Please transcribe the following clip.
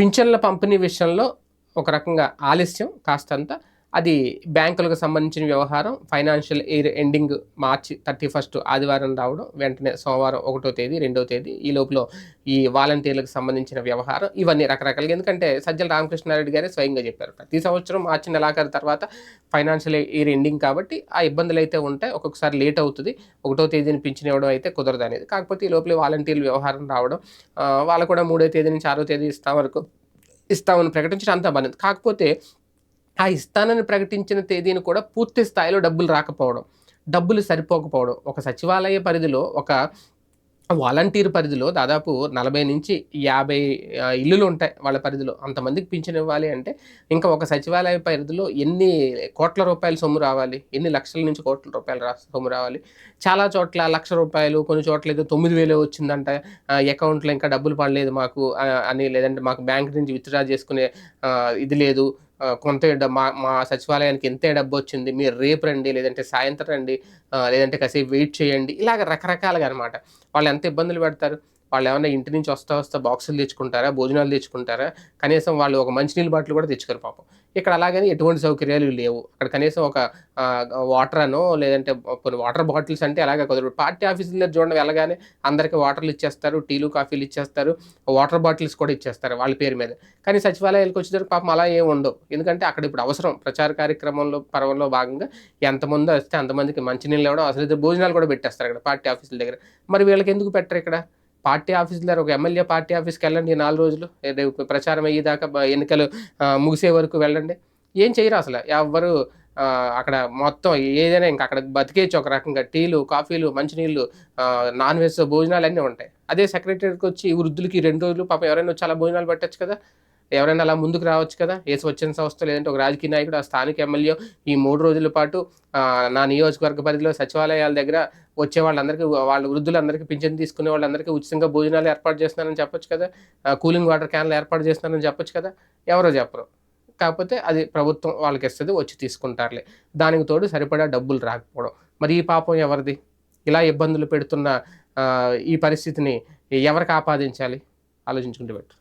పింఛన్ల పంపిణీ విషయంలో ఒక రకంగా ఆలస్యం కాస్తంత అది బ్యాంకులకు సంబంధించిన వ్యవహారం. Financial year ending March thirty first ఆదివారం రావడం వెంటనే సోమవారం ఒకటో తేదీ రెండో తేదీ ఈ లోపల ఈ వాలంటీర్లకు సంబంధించిన వ్యవహారం. ఇవన్నీ రకరకాలుగా ఎందుకంటే సజ్జల రామకృష్ణారెడ్డి గారే స్వయంగా చెప్పారు. ప్రతి సంవత్సరం మార్చి నెలాఖరు తర్వాత ఫైనాన్షియల్ ఇయర్ ఎండింగ్ కాబట్టి ఆ ఇబ్బందులు అయితే ఉంటాయి. ఒక్కొక్కసారి లేట్ అవుతుంది. ఒకటో తేదీని పింఛన్ ఇవ్వడం అయితే కుదరదు అనేది. కాకపోతే ఈ లోపల వాలంటీర్ల వ్యవహారం రావడం వాళ్ళు కూడా మూడో తేదీ నుంచి ఆరో తేదీ ఇస్తాం వరకు ఇస్తామని ప్రకటించడం అంతా బాగుంది కాకపోతే ఆ ఇస్తానని ప్రకటించిన తేదీని కూడా పూర్తి స్థాయిలో డబ్బులు రాకపోవడం డబ్బులు సరిపోకపోవడం. ఒక సచివాలయ పరిధిలో ఒక వాలంటీర్ పరిధిలో దాదాపు నలభై నుంచి యాభై ఇల్లులు ఉంటాయి వాళ్ళ పరిధిలో. అంతమందికి పింఛన్ ఇవ్వాలి అంటే ఇంకా ఒక సచివాలయ పరిధిలో ఎన్ని కోట్ల రూపాయల సొమ్ము రావాలి ఎన్ని లక్షల నుంచి కోట్ల రూపాయల రా సొమ్ము రావాలి? చాలా చోట్ల లక్ష రూపాయలు కొన్ని చోట్ల ఏదో తొమ్మిది వేలు వచ్చిందంట. అకౌంట్లో ఇంకా డబ్బులు పడలేదు మాకు అని లేదంటే మాకు బ్యాంక్ నుంచి విత్డ్రా చేసుకునే ఇది లేదు. కొంత మా మా సచివాలయానికి ఎంత డబ్బు వచ్చింది మీరు రేపు రండి లేదంటే సాయంత్రం రండి లేదంటే కాసేపు వెయిట్ చేయండి ఇలాగ రకరకాలుగా అనమాట వాళ్ళు ఎంత ఇబ్బందులు పెడతారు? వాళ్ళు ఏమైనా ఇంటి నుంచి వస్తా వస్తా బాక్సులు తెచ్చుకుంటారా భోజనాలు తెచ్చుకుంటారా కనీసం వాళ్ళు ఒక మంచినీళ్ళ బాటిల్ కూడా తెచ్చుకోరు పాపం. ఇక్కడ అలాగని ఎటువంటి సౌకర్యాలు లేవు. అక్కడ కనీసం ఒక వాటర్ అనో లేదంటే కొన్ని వాటర్ బాటిల్స్ అంటే అలాగే కుదరదు పార్టీ ఆఫీసుల దగ్గర చూడండి వెళ్ళగానే అందరికీ వాటర్లు ఇచ్చేస్తారు టీలు కాఫీలు ఇచ్చేస్తారు వాటర్ బాటిల్స్ కూడా ఇచ్చేస్తారు వాళ్ళ పేరు మీద. కానీ సచివాలయాలకు వచ్చేసరికి పాపం అలా ఏమి ఉండవు. ఎందుకంటే అక్కడ ఇప్పుడు అవసరం ప్రచార కార్యక్రమంలో పర్వంలో భాగంగా ఎంతమంది వస్తే అంతమందికి మంచినీళ్ళు ఇవ్వడం అసలు ఇద్దరు భోజనాలు కూడా పెట్టేస్తారు ఇక్కడ పార్టీ ఆఫీసుల దగ్గర. మరి వీళ్ళకి ఎందుకు పెట్టరు ఇక్కడ? పార్టీ ఆఫీస్ దగ్గర ఒక ఎమ్మెల్యే పార్టీ ఆఫీస్కి వెళ్ళండి నాలుగు రోజులు. రేపు ప్రచారం అయ్యేదాకా ఎన్నికలు ముగిసే వరకు వెళ్ళండి. ఏం చేయరు అసలు. ఎవ్వరు అక్కడ మొత్తం ఏదైనా ఇంకా అక్కడ బతికేయచ్చు ఒక రకంగా. టీలు కాఫీలు మంచినీళ్ళు నాన్ వెజ్ భోజనాలు అన్నీ ఉంటాయి. అదే సెక్రటరీకి వచ్చి వృద్ధులకి రెండు రోజులు పాపం ఎవరైనా వచ్చి అలా భోజనాలు పెట్టచ్చు కదా. ఎవరైనా అలా ముందుకు రావచ్చు కదా? ఏసు వచ్చిన సంస్థ లేదంటే ఒక రాజకీయ నాయకుడు ఆ స్థానిక ఎమ్మెల్యే ఈ మూడు రోజుల పాటు నా నియోజకవర్గ పరిధిలో సచివాలయాల దగ్గర వచ్చే వాళ్ళందరికీ వాళ్ళ వృద్ధులందరికీ పింఛన్ తీసుకునే వాళ్ళందరికీ ఉచితంగా భోజనాలు ఏర్పాటు చేస్తున్నారని చెప్పొచ్చు కదా? కూలింగ్ వాటర్ క్యాన్లు ఏర్పాటు చేస్తున్నారని చెప్పొచ్చు కదా? ఎవరో చెప్పరు. కాకపోతే అది ప్రభుత్వం వాళ్ళకి ఇస్తుంది వచ్చి తీసుకుంటారులే. దానికి తోడు సరిపడా డబ్బులు రాకపోవడం. మరి ఈ పాపం ఎవరిది? ఇలా ఇబ్బందులు పెడుతున్న ఈ పరిస్థితిని ఎవరికి ఆపాదించాలి? ఆలోచించుకుంటే బెటర్